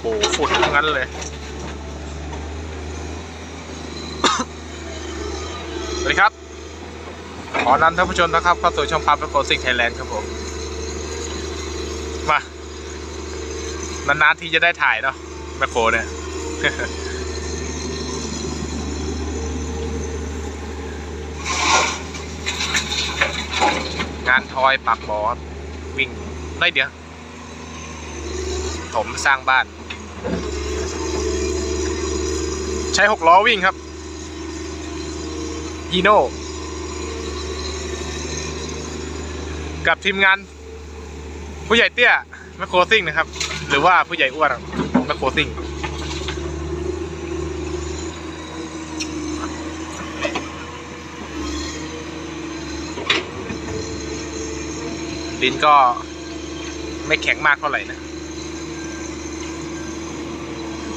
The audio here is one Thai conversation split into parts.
โหฝุ่นทั้งนั้นเลย สวัสดีครับ ขอนำท่านผู้ชมนะครับเข้าสู่ช่องพับและโคสิกไทยแลนด์ครับผม มา นานๆทีจะได้ถ่ายเนาะแมคโครเนี่ยงานทอยปักบอสวิ่งได้เดียว ผมสร้างบ้าน ใช้หกล้อวิ่งครับยีโน่กับทีมงาน ผู้ใหญ่เตี้ยแมคโครซิ่งนะครับ หรือว่าผู้ใหญ่อ้วนแมคโครซิ่งดินก็ไม่แข็งมากเท่าไหร่นะ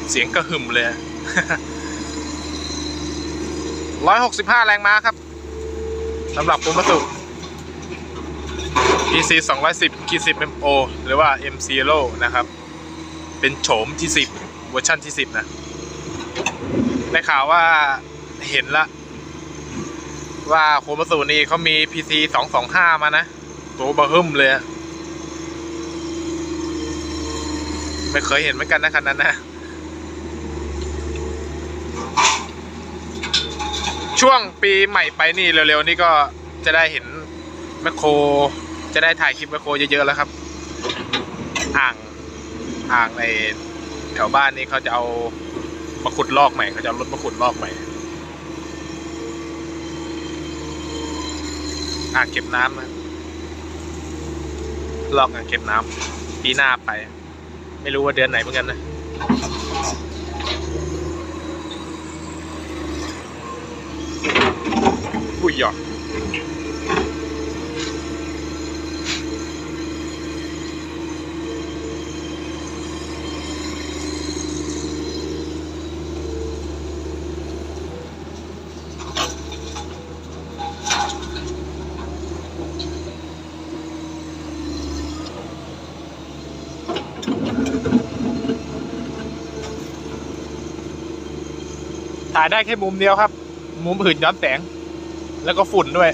เสียงกระหึ่มเลยร้อยหกสิบห้าแรงม้าครับสำหรับปูมาสุ PC 210คี10 MO หรือว่า M0 นะครับ เป็นโฉมที่ 10 เวอร์ชันที่ 10 นะ ได้ข่าวว่าเห็นละ ว่าโคมาสูนี่เขามี PC 225 มานะ ตัวบะฮึ่มเลย ไม่เคยเห็นเหมือนกันนะคันนั้นนะ ช่วงปีใหม่ไปนี่เร็วๆนี่ก็จะได้เห็นแมคโคร จะได้ถ่ายคลิปแมคโครเยอะๆแล้วครับ อ่างอ่างในแถวบ้านนี่เขาจะเอามาขุดลอกใหม่เขาจะเอารถมาขุดลอกใหม่อ่างเก็บน้ำนะลอกอ่างเก็บน้ำปีหน้าไป ไม่รู้ว่าเดือนไหนเหมือนกันนะ อุ้หยอดถ่ายได้แค่มุมเดียวครับ มุมอื่นย้อนแสง แล้วก็ฝุ่นด้วย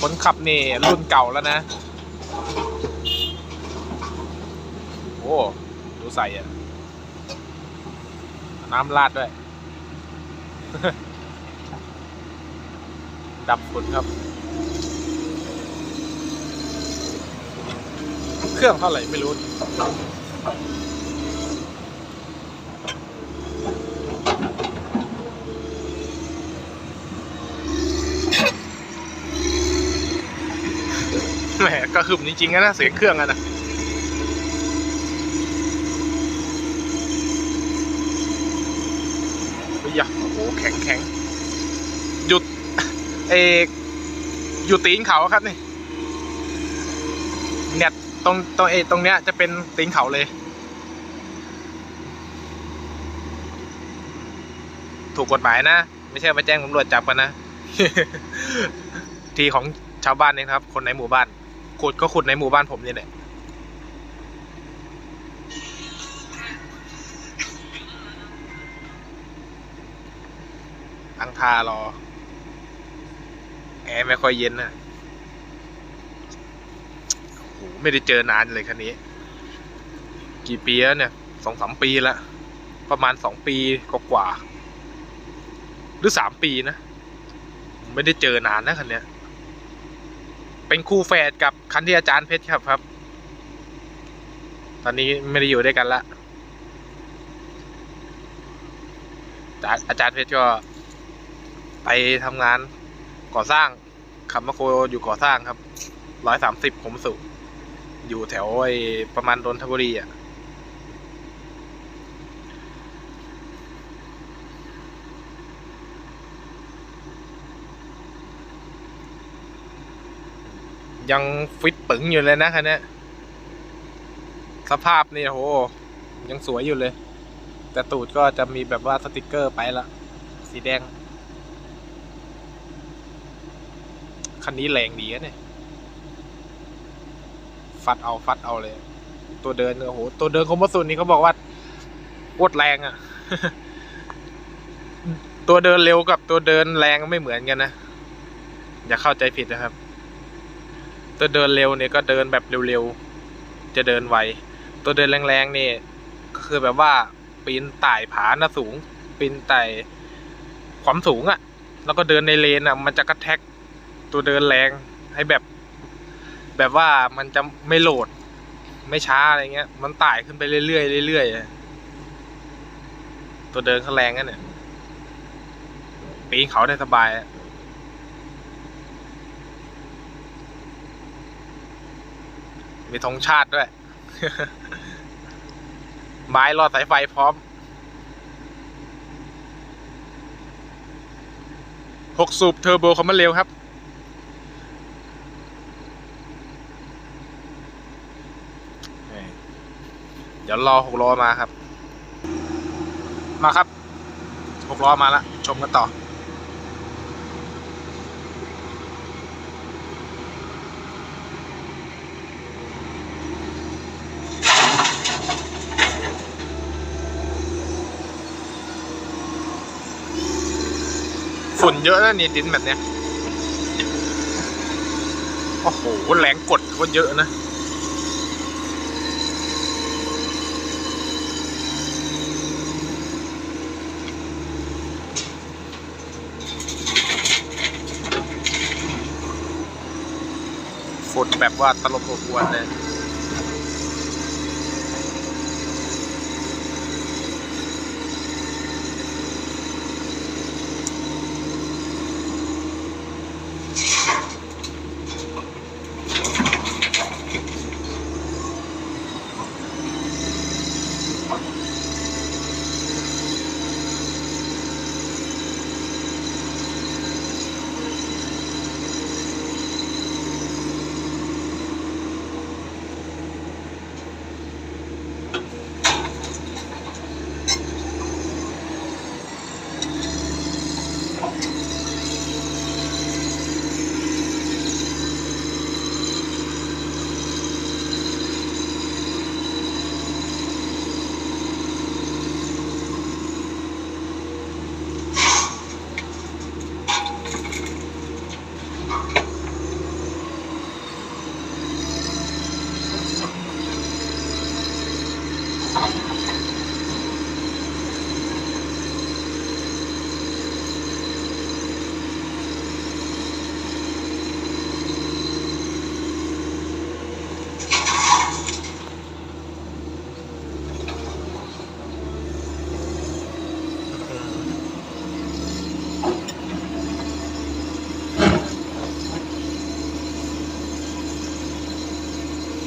คนขับนี่ รุ่นเก่าแล้วนะ โอ้ ดูใส่อะน้ำราดด้วย ดับฝุ่นครับ เครื่องเท่าไหร่ไม่รู้ แหมก็หึมจริงๆนะเสียงเครื่องอะนะเฮ้ยอะโอ้โหแข็งแข็งหยุดเอกอยู่ตีนเขาครับนี่เนี่ยตรงตรงเอตรงเนี้ยจะเป็นตีนเขาเลย ถูกกฎหมายนะ ไม่ใช่มาแจ้งตำรวจจับกันนะ ทีของชาวบ้านเองครับ คนในหมู่บ้าน ขุดก็ขุดในหมู่บ้านผมนี่แหละอังทารอ แอร์ไม่ค่อยเย็นนะโหไม่ได้เจอนานเลยคันนี้ กี่ปีแล้วเนี่ยสองสามปีล้วประมาณสองปีกว่า หรือสามปีนะ ไม่ได้เจอนานนะคันเนี้ย เป็นคู่แฝดกับ คันที่อาจารย์เพชรครับครับ ตอนนี้ไม่ได้อยู่ด้วยกันละอาจารย์เพชรก็ ไปทำงานก่อสร้างขับมาโคอยู่ก่อสร้างครับร้อยสามสิบผมสุอยู่แถวไอ้ประมาณนนทบุรีอะ ยังฟิตปึงอยู่เลยนะคันนี้สภาพนี่โห ยังสวยอยู่เลย แต่ตูดก็จะมีแบบว่าสติกเกอร์ไปละ สีแดง คันนี้แรงดีนะเนี่ยฟัดเอาฟัดเอาเลย ตัวเดินเนี่ยโอ้โห ตัวเดินคมสุนนี่เขาบอกว่าโคตรแรงอะ่ะ ตัวเดินเร็วกับตัวเดินแรงไม่เหมือนกันนะ อย่าเข้าใจผิดนะครับ ตัวเดินเร็วเนี่ยก็เดินแบบเร็วๆ จะเดินไว ตัวเดินแรงๆนี่ก็คือแบบว่าปีนไต่ผาหน้าสูง ปีนไต่ความสูงอะ่ะ แล้วก็เดินในเลนอะ่ะ มันจะกระแทกตัวเดินแรงให้แบบ แบบว่ามันจะไม่โหลด ไม่ช้าอะไรเงี้ย มันไต่ขึ้นไปเรื่อยๆเรื่อยๆตัวเดินเขาแรงกันเนี่ยปีนเขาได้สบายอะ มีธงชาติด้วย ไม้รอดสายไฟพร้อมหกสูบเทอร์โบคอมมันเร็วครับ เดี๋ยวรอหกล้อมาครับ มาครับหกล้อมาแล้วชมกันต่อ ฝุ่นเยอะนะนี่ดินแบบเนี้ย โอ้โหแรงกดก็เยอะนะ ฝุ่นแบบว่าตลบอบอวนเลย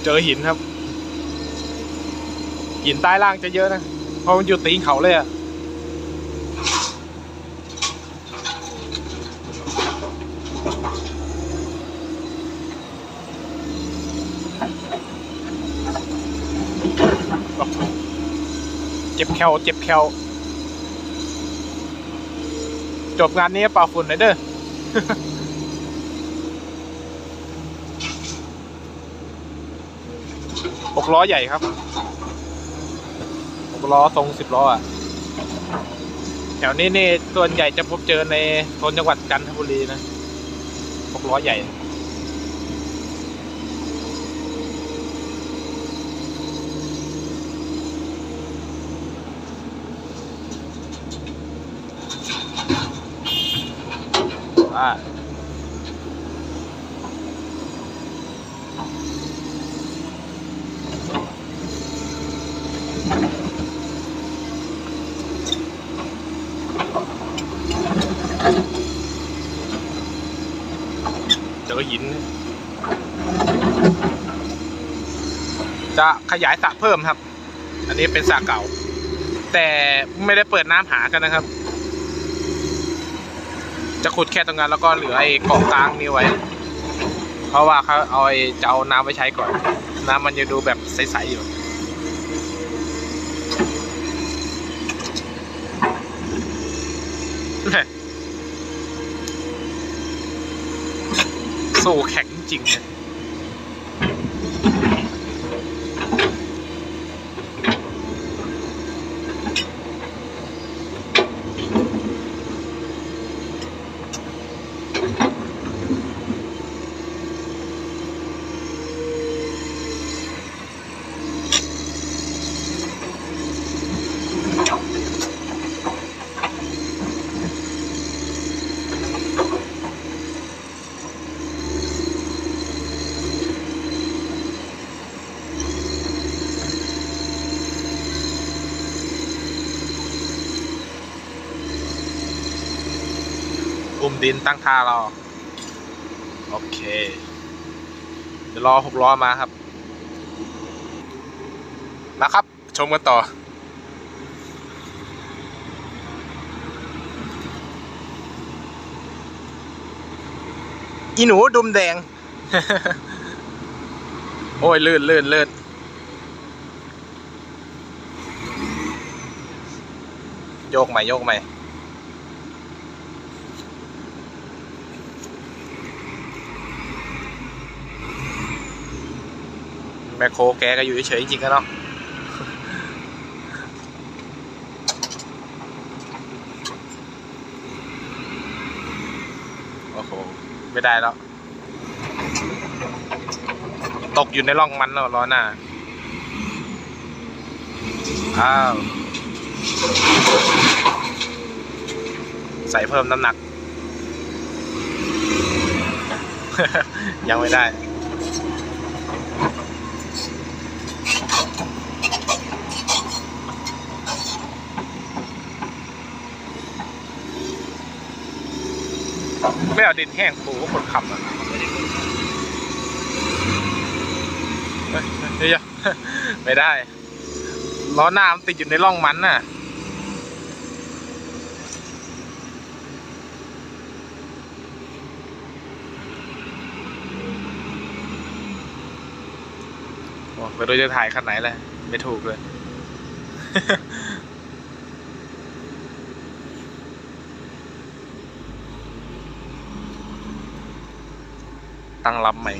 เจอหินครับ หินใต้ล่างจะเยอะนะเพราะมันอยู่ตีนเขาเลยอะเจ็บแคลเจ็บแคลจบงานนี้เป่าฝุ่นหน่อยเด้อหกล้อใหญ่ครับ ล้อทรงสิบล้ออะแถวนี้นี่ส่วนใหญ่จะพบเจอในโซนจังหวัดจันทบุรีนะหกล้อใหญ่ว่า เจอหิน จะขยายสระเพิ่มครับ อันนี้เป็นสระเก่า แต่ไม่ได้เปิดน้ำหากันนะครับ จะขุดแค่ตรงนั้นแล้วก็เหลือไอ้เกาะกลางนี้ไว้ เพราะว่าเขาเอาไอ้จะเอาน้ำไว้ใช้ก่อน น้ำมันจะดูแบบใสๆอยู่ สู้แข็งจริง ดินตั้งท่ารอ โอเค เดี๋ยวรอหกล้อมาครับมาครับ ชมกันต่ออีหนูดุมแดง โอ้ย ลื่นลื่นลื่นโยกใหม่โยกใหม่ แมคโครแกก็อยู่เฉยๆจริงๆกันเนาะโอ้โห ไม่ได้แล้ว ตกอยู่ในร่องมันแล้วล้อนหน้าอ้าวใส่เพิ่มน้ำหนัก ยังไม่ได้ ไม่เอาดินแห้งปูก็คนขับอะเฮ้ยเฮ้ยไม่ได้ ล้อหน้ามันติดอยู่ในร่องมันน่ะโอ้ไม่รู้จะถ่ายคันไหนเลย ไม่ถูกเลย ตั้งรับใหม่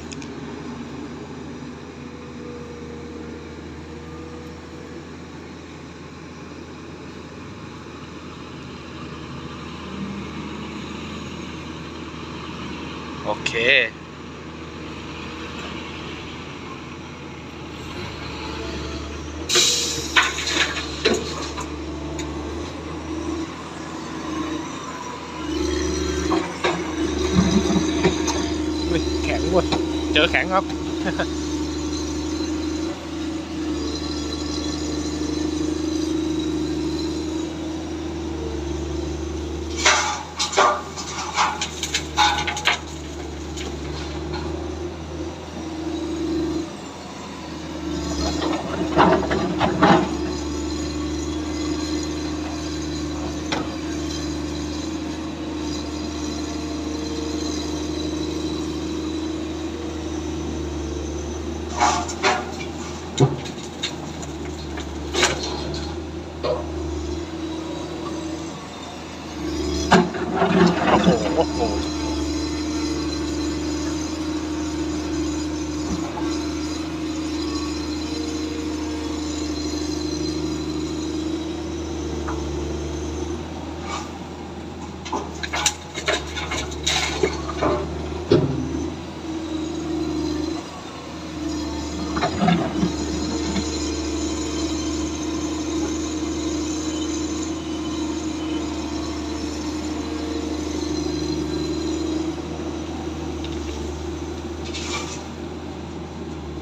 โอเค อุ๊ยแข็งหม ดเจ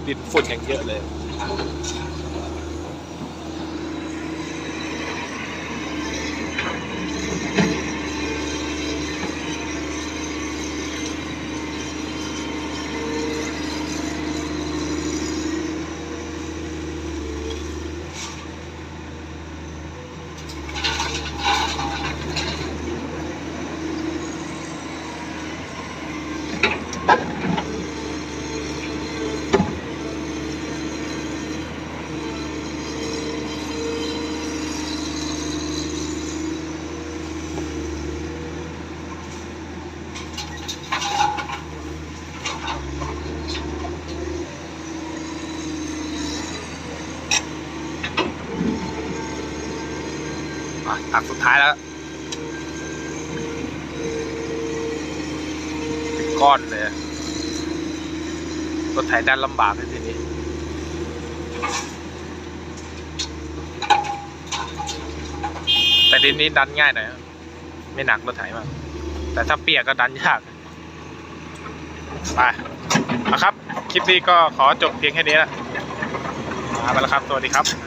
ติดฝุ่นอย่างเยอะเลย ท้ายแล้ว เป็นก้อนเลยรถไถดันลำบากเลยทีนี้ แต่ดินนี้ดันง่ายหน่อยไม่หนักรถไถมาก แต่ถ้าเปียกก็ดันยาก ไปนะครับ คลิปนี้ก็ขอจบเพียงแค่นี้ละลาไปแล้วครับ สวัสดีครับ